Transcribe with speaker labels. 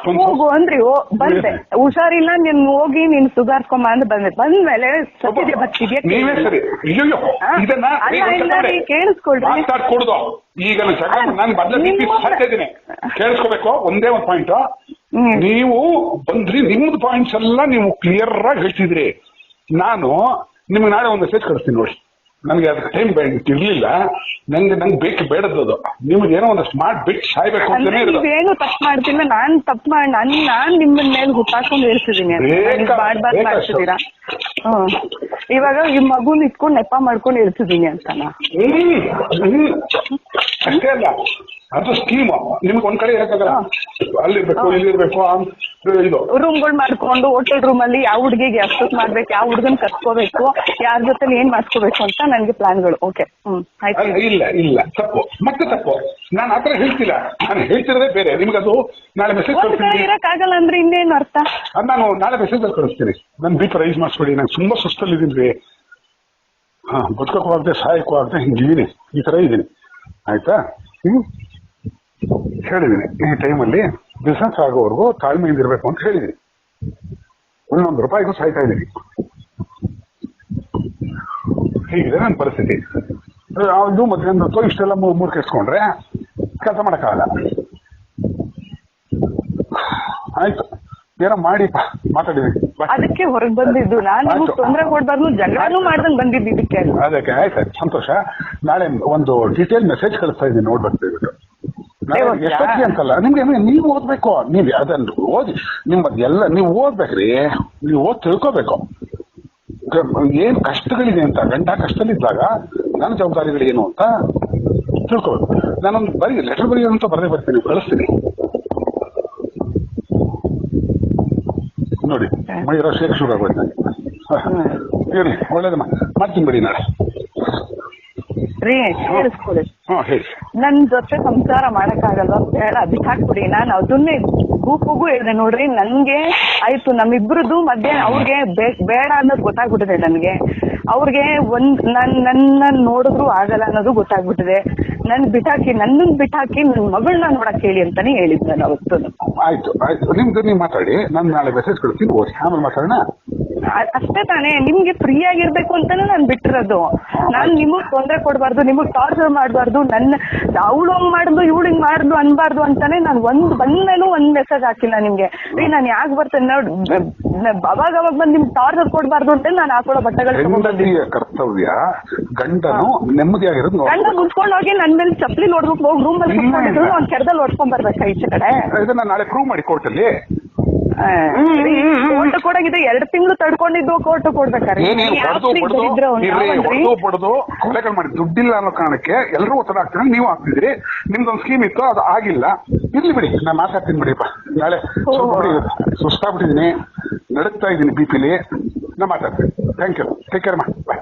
Speaker 1: ಹೋಗು ಅಂದ್ರಿ ಬಂದೆ. ಹುಷಾರಿಲ್ಲ ನೀನ್ ಹೋಗಿ ನೀನ್ ಸುಧಾರ್ಸ್ಕೊಂಬ ಅಂತ ಬಂದೆ. ಬಂದ್ಮೇಲೆ ಸತ್ಯದ ಬರ್ತಿದ್ಯಾ
Speaker 2: ನೀವೇ ಸರಿ. ಅಯ್ಯೋ ಇದನ್ನ
Speaker 1: ಅಲ್ಲ, ಕೇಳಿಸ್ಕೊಳ್ರಿ.
Speaker 2: ಮಾತಾಡ್ಕೊಡುದು. ಈಗ ನಾನು ಜಗಳ ನಾನು ಬದಲ
Speaker 1: ನಿಮ್ಮ-
Speaker 2: ಸಾಯ್ತಾ ಇದ್ದೀನಿ. ಕೇಳಿಸ್ಕೋಬೇಕು ಒಂದೇ ಒಂದು ಪಾಯಿಂಟ್ ನೀವು ಬಂದ್ರಿ ನಿಮ್ದು ಪಾಯಿಂಟ್ಸ್ ಎಲ್ಲ ನೀವು ಕ್ಲಿಯರ್ ಆಗಿ ಹೇಳ್ತಿದ್ರಿ. ನಾನು ನಿಮ್ಗೆ ನಾಳೆ ಒಂದು ಮೆಸೇಜ್ ಕಳಿಸ್ತೀನಿ ನೋಡಿ. ನನಗೆ ಅದಕ್ಕೆ ಟೈಮ್ ಇರ್ಲಿಲ್ಲ ನಂಗೆ ನಂಗೆ ಬೇಕು ಬೇಡದ್ದು ನಿಮ್ಗೆ ಏನೋ ಒಂದಷ್ಟು ಮಾಡ್ಬಿಟ್ಟು ಸಾಯ್ಬೇಕು
Speaker 1: ಏನು
Speaker 2: ಅಂತಾನೆ
Speaker 1: ತಪ್ಪು ಮಾಡ್ತೀನಿ ನಾನ್ ತಪ್ಪು ಮಾಡಿ ನನ್ ನಾನ್ ನಿಮ್ಮ ಮೇಲೆ ಹುಟ್ಟಾಕೊಂಡು ಇರ್ತಿದೀನಿ
Speaker 2: ಬೇಕಾ-
Speaker 1: ಮಾಡ್ಬಾರ್ದು. ಮಾಡ್ತಿದ್ದೀರಾ? ಹ್ಮ್. ಇವಾಗ ಈ ಮಗುನ್ ಇಟ್ಕೊಂಡು ನೆಪ ಮಾಡ್ಕೊಂಡು ಇರ್ತಿದೀನಿ ಅಂತನಾ?
Speaker 2: ಅಷ್ಟೇ ಅಲ್ಲ. ಅದು ಸ್ಕೀಮ್ ನಿಮ್ಗೆ ಒಂದ್ ಕಡೆ ಇರಕ್ಕಾಗಲ್ಲ. ಅಲ್ಲಿರ್ಬೇಕು ಇಲ್ಲಿರ್ಬೇಕು ಇರ್ಬೇಕು ಇದು.
Speaker 1: ರೂಮ್ಗಳು ಮಾಡ್ಕೊಂಡು ಹೋಟೆಲ್ ರೂಮ್ ಅಲ್ಲಿ ಯಾವ ಹುಡುಗಿಗೆ ಎಷ್ಟೊತ್ತು ಮಾಡ್ಬೇಕು ಯಾವ ಹುಡುಗನ್ ಕರ್ಸ್ಕೋಬೇಕು ಯಾರ ಜೊತೆ ಏನ್ ಮಾಡ್ಕೋಬೇಕು ಅಂತ ನನ್ಗೆ ಪ್ಲಾನ್ಗಳು. ಓಕೆ ಹ್ಮ್ ಆಯ್ತು.
Speaker 2: ಇಲ್ಲ ಇಲ್ಲ. ತಪ್ಪು. ಮತ್ತೆ ತಪ್ಪು. ನಾನು ಆತರ ಹೇಳ್ತಿಲ್ಲ. ನಾನು ಹೇಳ್ತಿರೋದೇ ಬೇರೆ. ನಿಮ್ಗೆ ಅದು ನಾಳೆ ಮೆಸೇಜ್ ಕಳಿಸ್ತೀನಿ.
Speaker 1: ಇರಕ್ಕಾಗಲ್ಲ ಆಗಲ್ಲ ಅಂದ್ರೆ ಇನ್ನೇನು ಅರ್ಥ?
Speaker 2: ನಾನು ನಾಳೆ ಮೆಸೇಜ್ ಅಲ್ಲಿ ಕಳಿಸ್ತೀನಿ. ನನ್ ಬಿ ರೈಸ್ ಮಾಡಿಸ್ಬೇಡಿ ನಂಗೆ ತುಂಬಾ ಸುಸ್ತಲ್ಲಿದ್ದೀನಿ. ರೀ ಹಾ ಬದುಕಕ್ಕೂ ಆಗದೆ ಸಹಾಯಕ್ಕೂ ಆಗದೆ ಹಿಂಗಿದ್ದೀನಿ ಈ ತರ ಇದೀನಿ ಆಯ್ತಾ? ಹ್ಮ್? ಹೇಳಿದ್ದೀನಿ ಈ ಟೈಮಲ್ಲಿ ಬಿಸ್ನೆಸ್ ಆಗೋವರೆಗೂ ತಾಳ್ಮೆಯಿಂದ ಇರಬೇಕು ಅಂತ ಹೇಳಿದ್ದೀನಿ ಒಂದೊಂದು ರೂಪಾಯಿಗೂ ಸಾಯ್ತಾ ಇದ್ದೀನಿ ಹೀಗಿದೆ ನನ್ನ ಪರಿಸ್ಥಿತಿ. ಅದು ಮಧ್ಯಾಹ್ನ ಹೊತ್ತು ಇಷ್ಟೆಲ್ಲ ಮೂರು ಕೆಸ್ಕೊಂಡ್ರೆ ಕೆಲಸ ಮಾಡೋಕ್ಕಾಗಲ್ಲ. ಆಯ್ತು. ಏನೋ ಮಾಡಿ ಮಾತಾಡಿದ್ವಿ.
Speaker 1: ಅದಕ್ಕೆ ಹೊರಗೆ ಬಂದಿದ್ದು. ನಾನು ತೊಂದರೆ ಕೊಡ್ಬಾರ್ದು ಜಗಳನೂ ಮಾಡ್ದಂಗ್ ಬಂದಿದ್ದು ಇದಕ್ಕೆ.
Speaker 2: ಅದಕ್ಕೆ ಆಯ್ತು ಸಂತೋಷ. ನಾಳೆ ಒಂದು ಡೀಟೇಲ್ ಮೆಸೇಜ್ ಕಳಿಸ್ತಾ ಇದ್ದೀನಿ ನೋಡ್ಬೇಕು ಎಷ್ಟೊತ್ತಿಗೆ ಅಂತಲ್ಲ? ನಿಮ್ಗೆ ನೀವು ಓದ್ಬೇಕು? ನೀವ್ ಅದನ್ನು ಓದಿ ನಿಮ್ಮ ಎಲ್ಲ ನೀವು ಓದ್ಬೇಕ್ರಿ. ನೀವು ಓದ್ ತಿಳ್ಕೋಬೇಕು. ಏನ್ ಕಷ್ಟಗಳಿದೆ ಅಂತ ಗಂಟ ಕಷ್ಟದಲ್ಲಿದ್ದಾಗ ನನ್ನ ಜವಾಬ್ದಾರಿಗಳು ಏನು ಅಂತ ತಿಳ್ಕೋಬೇಕು. ನಾನೊಂದು ಬರೀ ಲೆಟರ್ ಬರೆಯೋದಂತ ಅಂತ ಬರದೇ ಬರ್ತೀನಿ ಕಳಿಸ್ತೀನಿ. ನೋಡಿ ಮೈರೋ ಶೇಖ್ ಶುರು ಆಗೋಯ್ತು? ನನಗೆ. ಹೇಳಿ ಒಳ್ಳೇದಮ್ಮ. ಮಾಡ್ತೀನಿ ಬಿಡಿ ನಾಳೆ.
Speaker 1: ನನ್ ಜೊತೆ ಸಂಸಾರ ಮಾಡಕ್ಕಾಗಲ್ವಾ? ಬೇಡ ಹಾಕ್ಬಿಡಿ ನಾನು ಅದನ್ನೇ ಗೂಪುಗೂ ಹೇಳಿದೆ ನೋಡ್ರಿ. ನನ್ಗೆ ಆಯ್ತು ನಮ್ಮಿಬ್ರದ್ದು ಮಧ್ಯೆ ಅವ್ರಿಗೆ ಬೇಡ ಅನ್ನೋದು ಗೊತ್ತಾಗ್ಬಿಟ್ಟಿದೆ ನನ್ಗೆ. ಅವ್ರಿಗೆ ಒಂದ್ ನನ್ ನನ್ನ ನೋಡಿದ್ರು ಆಗಲ್ಲ ಅನ್ನೋದು ಗೊತ್ತಾಗ್ಬಿಟ್ಟಿದೆ. ನನ್ ಬಿಟ್ಟಾಕಿ ನನ್ನನ್ ಬಿಟ್ಟಾಕಿ ನನ್ ಮಗಳನ್ನ ನೋಡಕ್ ಹೇಳಿ ಅಂತಾನೆ ಹೇಳಿದ್ ನಾನು ಅವತ್ತು.
Speaker 2: ಆಯ್ತು ಆಯ್ತು. ನಿಮ್ದು ನೀವು ಮಾತಾಡಿ. ನಾನು ನಾಳೆ ಮೆಸೇಜ್ ಕಳಿಸ್ತೀನಿ ಓದಿ ಆಮೇಲೆ ಮಾತಾಡೋಣ?
Speaker 1: ಅಷ್ಟೇ ತಾನೇ. ನಿಮ್ಗೆ ಫ್ರೀ ಆಗಿರ್ಬೇಕು ಅಂತಾನೆ ನಾನ್ ಬಿಟ್ಟಿರೋದು. ನಾನ್ ನಿಮಗ್ ತೊಂದರೆ ಕೊಡಬಾರ್ದು ನಿಮಗ್ ಟಾರ್ಚರ್ ಮಾಡಬಾರ್ದು ನನ್ನ ಅವಳು ಹಂಗ್ ಮಾಡುದು ಇವಳು ಹಿಂಗ್ ಮಾಡುದು ಅನ್ಬಾರ್ದು ಅಂತಾನೆ ನಾನ್ ಒಂದ್ ಬಂದ್ಮೇಲೂ ಒಂದ್ ಮೆಸೇಜ್ ಹಾಕಿಲ್ಲ ನಿಮ್ಗೆ. ರೀ ನಾನ್ ಯಾಕೆ ಬರ್ತೇನೆ ನೋಡ್ ಅವಾಗ ಅವಾಗ ಬಂದ್ ನಿಮ್ಗೆ ಟಾರ್ಚರ್ ಕೊಡಬಾರ್ದು ಅಂತ ನಾನು ಹಾಕೊಳ್ಳೋ ಬಟ್ಟೆಗಳು
Speaker 2: ಹೆಂಡತಿಯ ಕರ್ತವ್ಯ ಗಂಡನು ನೆಮ್ಮದಿಯಾಗಿರೋದು
Speaker 1: ಗಂಡ
Speaker 2: ನೋಡ್ಬೇಕು.
Speaker 1: ಮುಚ್ಕೊಂಡ್ ಹೋಗಿ ನನ್ ಮೇಲೆ ಚಪ್ಪಲಿ ನೋಡ್ಬೇಕು ಹೋಗಿ ರೂಮ್ ಅಲ್ಲಿ
Speaker 2: ಇಲ್ಲ,
Speaker 1: ಕುತ್ಕೊಂಡಿದ್ರು
Speaker 2: ಇಲ್ಲ.
Speaker 1: ಅವ್ನ್ ಕೆರದಲ್ಲಿ ಹೊಡ್ಕೊಂಡ್ ಬರ್ಬೇಕಾ ಈಚೆ ಕಡೆ?
Speaker 2: ಇದನ್ನ ನಾಳೆ ಪ್ರೂವ್ ಮಾಡಿ ಕೋರ್ಟಲ್ಲಿ
Speaker 1: ಕೋರ್ಟ್ ಕೊಡಂಗಿದ್ರೆ ಎರಡು ತಿಂಗಳು ತಡ್ಕೊಂಡಿದ್ದು ಕೋರ್ಟ್ ಕೊಡ್ಬೇಕಾರೆ
Speaker 2: ಏನೇನು ಹೊಡೆದು ಬಡ್ದು ಇರ್ರಿ ಹೊಡೆದು ಬಡ್ದು ಕೊಲೆಗಳು ಮಾಡಿ. ದುಡ್ಡಿಲ್ಲ ಅನ್ನೋ ಕಾರಣಕ್ಕೆ ಎಲ್ಲರೂ ಒತ್ತಡ ಆಗ್ತಾರೆ ನೀವು ಆಗ್ತಿದ್ರಿ ನಿಮ್ದೊಂದು ಸ್ಕೀಮ್ ಇತ್ತು ಅದು ಆಗಿಲ್ಲ. ಇರ್ಲಿ ಬಿಡಿ ನಾನು ಮಾತಾಡ್ತೀನಿ ಬಿಡಿಪ್ಪ ನಾಳೆ ಸ್ವಲ್ಪ ಬಿಡಿ ಸುಸ್ತಾಗ್ಬಿಟ್ಟಿದ್ದೀನಿ ನಡುಕ್ತಾ ಇದ್ದೀನಿ ಬಿ ಪಿಲಿ ನಾ ಮಾತಾಡ್ತೀನಿ ಥ್ಯಾಂಕ್ ಯು ಟೇಕ್ ಕೇರ್ ಮಾ ಬಾಯ್